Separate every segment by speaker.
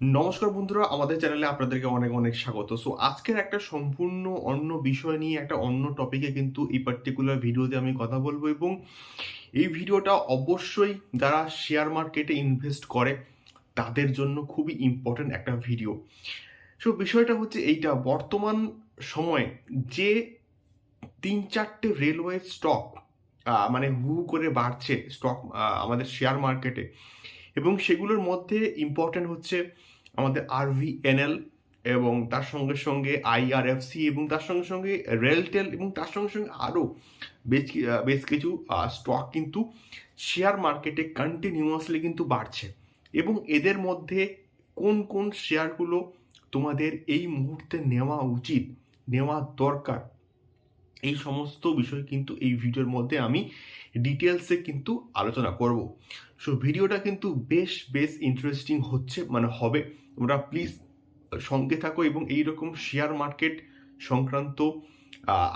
Speaker 1: নমস্কার বন্ধুরা, আমাদের চ্যানেলে আপনাদেরকে অনেক অনেক স্বাগত। সো আজকের একটা সম্পূর্ণ অন্য বিষয় নিয়ে, একটা অন্য টপিকে কিন্তু এই পার্টিকুলার ভিডিওতে আমি কথা বলব এবং এই ভিডিওটা অবশ্যই যারা শেয়ার মার্কেটে ইনভেস্ট করে, তাদের জন্য খুবই ইম্পর্ট্যান্ট একটা ভিডিও সো বিষয়টা হচ্ছে এইটা, বর্তমান সময়ে যে তিন চারটে রেলওয়ে স্টক মানে হু করে বাড়ছে স্টক আমাদের শেয়ার মার্কেটে এবং সেগুলোর মধ্যে ইম্পর্ট্যান্ট হচ্ছে আমাদের আরভিএনএল এবং তার সঙ্গে সঙ্গে আইআরএফসি এবং তার সঙ্গে সঙ্গে রেলটেল এবং তার সঙ্গে সঙ্গে আরও বেশ বেশ কিছু স্টক কিন্তু শেয়ার মার্কেটে কন্টিনিউয়াসলি কিন্তু বাড়ছে। এবং এদের মধ্যে কোন কোন শেয়ারগুলো তোমাদের এই মুহূর্তে নেওয়া উচিত, নেওয়া দরকার এই সমস্ত বিষয় কিন্তু এই ভিডিওর মধ্যে আমি ডিটেলসে কিন্তু আলোচনা করব। সো ভিডিওটা কিন্তু বেশ বেশ ইন্টারেস্টিং হচ্ছে মানে হবে। তোমরা প্লিজ সঙ্গে থাকো এবং এই রকম শেয়ার মার্কেট সংক্রান্ত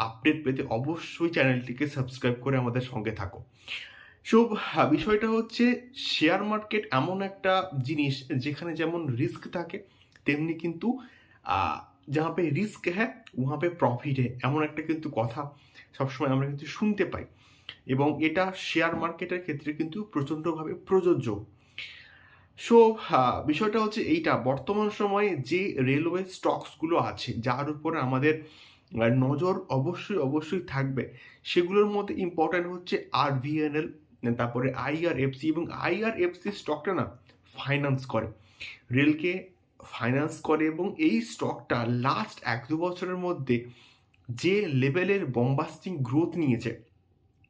Speaker 1: আপডেট পেতে অবশ্যই চ্যানেলটিকে সাবস্ক্রাইব করে আমাদের সঙ্গে থাকো। সো বিষয়টা হচ্ছে শেয়ার মার্কেট এমন একটা জিনিস যেখানে যেমন রিস্ক থাকে, তেমনি কিন্তু যাহা পে রিস্ক হ্যাঁ ওহা পে প্রফিট হ্যাঁ এমন একটা কিন্তু কথা সবসময় আমরা কিন্তু শুনতে পাই। এবং এটা শেয়ার মার্কেটের ক্ষেত্রে কিন্তু প্রচণ্ডভাবে প্রযোজ্য। সো বিষয়টা হচ্ছে এইটা। বর্তমান সময়ে যে রেলওয়ে স্টকসগুলো আছে, যার উপরে আমাদের নজর অবশ্যই অবশ্যই থাকবে, সেগুলোর মধ্যে ইম্পর্ট্যান্ট হচ্ছে আর আরভিএনএল তারপরে আইআরএফসি এবং আইআরএফসি স্টকটা না ফাইন্যান্স করে। রেলকে ফাইন্যান্স করে এবং এই স্টকটা লাস্ট এক দু বছরের মধ্যে যে লেভেলের বম্বাস্টিং গ্রোথ নিয়েছে,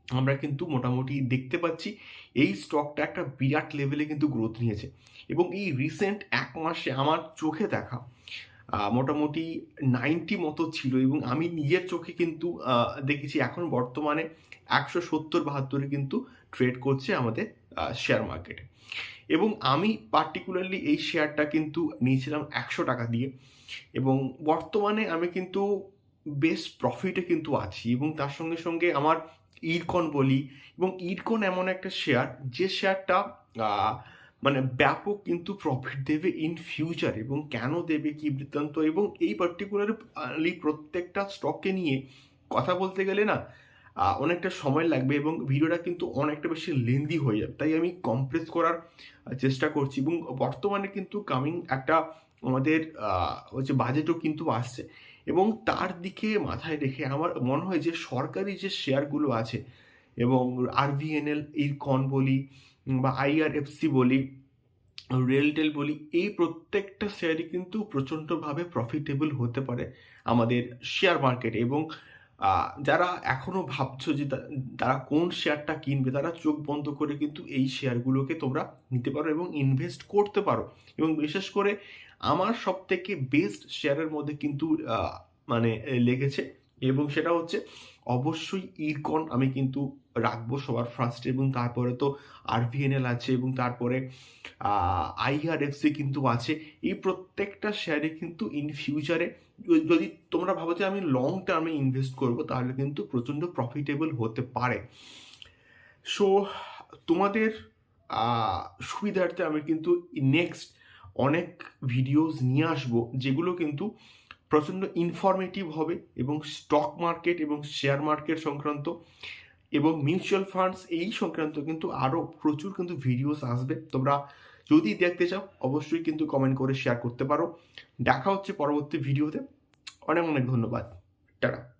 Speaker 1: আমরা কিন্তু মোটামুটি দেখতে পাচ্ছি এই স্টকটা একটা বিরাট লেভেলে কিন্তু গ্রোথ নিয়েছে। এবং এই রিসেন্ট এক মাসে আমার চোখে দেখা মোটামুটি নাইনটি মতো ছিল এবং আমি নিজের চোখে কিন্তু দেখেছি এখন বর্তমানে একশো সত্তর বাহাত্তরে কিন্তু ট্রেড করছে আমাদের শেয়ার মার্কেটে এবং আমি পার্টিকুলারলি এই শেয়ারটা কিন্তু নিয়েছিলাম একশো টাকা দিয়ে। এবং বর্তমানে আমি কিন্তু বেশ প্রফিটে কিন্তু আছি এবং তার সঙ্গে সঙ্গে আমার ইরকন বলি এবং ইরকন এমন একটা শেয়ার যে শেয়ারটা মানে ব্যাপক কিন্তু প্রফিট দেবে ইন ফিউচার এবং কেন দেবে কি বৃত্তান্ত এবং এই পার্টিকুলারলি প্রত্যেকটা স্টককে নিয়ে কথা বলতে গেলে না অনেকটা সময় লাগবে এবং ভিডিওটা কিন্তু অনেকটা বেশি লেন্দি হয়ে যাবে। তাই আমি কমপ্রেস করার চেষ্টা করছি এবং বর্তমানে কিন্তু কামিং একটা আমাদের হচ্ছে বাজেটও কিন্তু আসছে। এবং তার দিকে মাথায় রেখে আমার মনে হয় যে সরকারি যে শেয়ারগুলো আছে, এবং আরভিএনএল ইরকন বলি বা আইআরএফসি বলি রেলটেল বলি, এই প্রত্যেকটা শেয়ারই কিন্তু প্রচণ্ডভাবে প্রফিটেবল হতে পারে আমাদের শেয়ার মার্কেটে এবং যারা এখনও ভাবছ যে তারা কোন শেয়ারটা কিনবে, তারা চোখ বন্ধ করে কিন্তু এই শেয়ারগুলোকে তোমরা নিতে পারো এবং ইনভেস্ট করতে পারো। এবং বিশেষ করে আমার সব থেকে বেস্ট শেয়ারের মধ্যে কিন্তু মানে লেগেছে এবং সেটা হচ্ছে অবশ্যই ইরকন আমি কিন্তু রাখব সবার ফার্স্টে এবং তারপরে তো আরভিএনএল আছে এবং তারপরে আইআরএফসি কিন্তু আছে। এই প্রত্যেকটা শেয়ারে কিন্তু ইন ফিউচারে যদি তোমরা ভাবো যে আমি লং টার্মে ইনভেস্ট করব, তাহলে কিন্তু প্রচণ্ড প্রফিটেবল হতে পারে। সো তোমাদের সুবিধার্থে আমি কিন্তু নেক্সট অনেক ভিডিওস নিয়ে আসব, যেগুলো কিন্তু প্রচণ্ড ইনফরমেটিভ হবে এবং স্টক মার্কেট এবং শেয়ার মার্কেট সংক্রান্ত এবং মিউচুয়াল ফান্ডস এই সংক্রান্ত কিন্তু আরও প্রচুর কিন্তু ভিডিওস আসবে। তোমরা যদি দেখতে চাও, অবশ্যই কিন্তু কমেন্ট করে শেয়ার করতে পারো। দেখা হচ্ছে পরবর্তী ভিডিওতে অনেক অনেক ধন্যবাদ। টাটা।